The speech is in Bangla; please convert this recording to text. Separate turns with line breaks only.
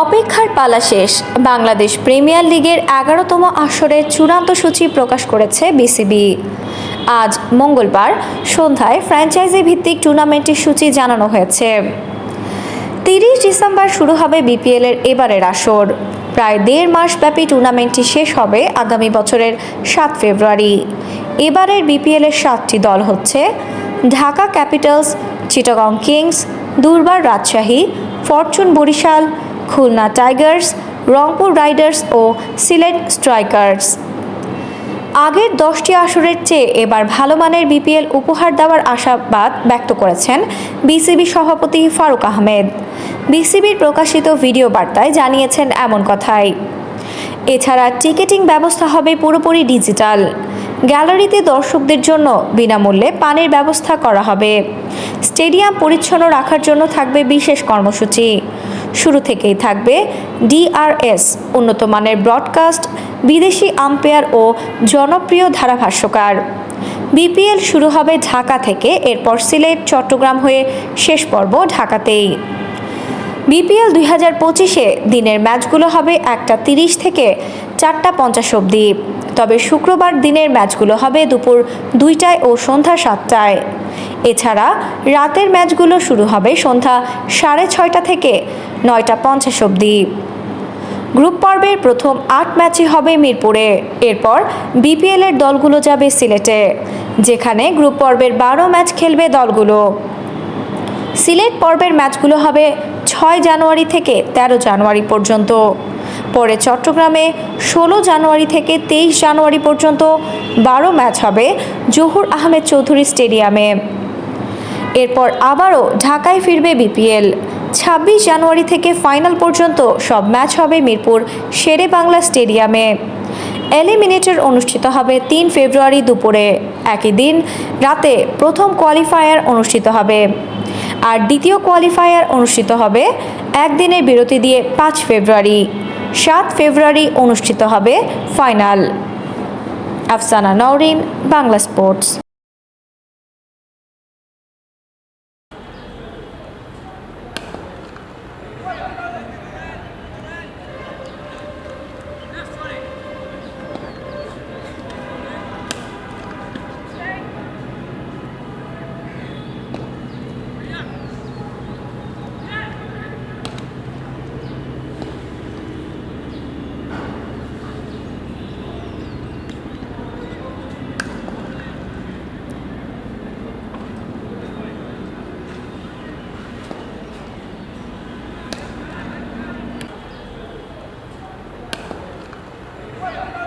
অপেক্ষার পালা শেষ। বাংলাদেশ প্রিমিয়ার লিগের এগারোতম আসরের চূড়ান্ত সূচি প্রকাশ করেছে বিসিবি। আজ মঙ্গলবার সন্ধ্যায় ফ্র্যাঞ্চাইজি ভিত্তিক টুর্নামেন্টের সূচি জানানো হয়েছে। তিরিশ ডিসেম্বর শুরু হবে বিপিএল এর এবারের আসর। প্রায় দেড় মাস ব্যাপী টুর্নামেন্টটি শেষ হবে আগামী বছরের সাত ফেব্রুয়ারি। এবারের বিপিএল এর সাতটি দল হচ্ছে Dhaka capitals, Chittagong kings, Durbar Rajshahi, fortune Barishal Khulna tigers, Rangpur riders ও সিলেট স্ট্রাইকার্স। আগের দশটি আসরের চেয়ে এবার ভালো মানের বিপিএল উপহার দেওয়ার আশাবাদ ব্যক্ত করেছেন বিসিবি সভাপতি ফারুক আহমেদ। বিসিবির প্রকাশিত ভিডিও বার্তায় জানিয়েছেন এমন কথাই। এছাড়া টিকেটিং ব্যবস্থা হবে পুরোপুরি ডিজিটাল। গ্যালারিতে দর্শকদের জন্য বিনামূল্যে পানির ব্যবস্থা করা হবে। স্টেডিয়াম পরিচ্ছন্ন রাখার জন্য থাকবে বিশেষ কর্মসূচি। শুরু থেকেই থাকবে ডিআরএস উন্নত মানের ব্রডকাস্ট বিদেশি আম্পায়ার ও জনপ্রিয় ধারাভাষ্যকার। বিপিএল শুরু হবে ঢাকা থেকে, এরপর সিলেট, চট্টগ্রাম হয়ে শেষ পর্ব ঢাকাতেই। বিপিএল দুই হাজার পঁচিশে দিনের ম্যাচগুলো হবে একটা তিরিশ থেকে চারটা পঞ্চাশ অবধি। তবে শুক্রবার দিনের ম্যাচগুলো হবে দুপুর দুইটায় ও সন্ধ্যা সাতটায়। এছাড়া রাতের ম্যাচগুলো শুরু হবে সন্ধ্যা সাড়ে ছয়টা থেকে নয়টা পঞ্চাশ অবধি। গ্রুপ পর্বের প্রথম আট ম্যাচই হবে মিরপুরে। এরপর বিপিএলের দলগুলো যাবে সিলেটে, যেখানে গ্রুপ পর্বের বারো ম্যাচ খেলবে দলগুলো। সিলেট পর্বের ম্যাচগুলো হবে ছয় জানুয়ারি থেকে তেরো জানুয়ারি পর্যন্ত। পরে চট্টগ্রামে ষোলো জানুয়ারি থেকে তেইশ জানুয়ারি পর্যন্ত বারো ম্যাচ হবে জহুর আহমেদ চৌধুরী স্টেডিয়ামে। এরপর আবারও ঢাকায় ফিরবে বিপিএল। ছাব্বিশ জানুয়ারি থেকে ফাইনাল পর্যন্ত সব ম্যাচ হবে মিরপুর শেরে বাংলা স্টেডিয়ামে। এলিমিনেটর অনুষ্ঠিত হবে তিন ফেব্রুয়ারি দুপুরে। একই দিন রাতে প্রথম কোয়ালিফায়ার অনুষ্ঠিত হবে। আর দ্বিতীয় কোয়ালিফায়ার অনুষ্ঠিত হবে একদিনের বিরতি দিয়ে পাঁচ ফেব্রুয়ারি। সাত ফেব্রুয়ারি অনুষ্ঠিত হবে final. Afsana Nowrin, Bangla sports. Yeah.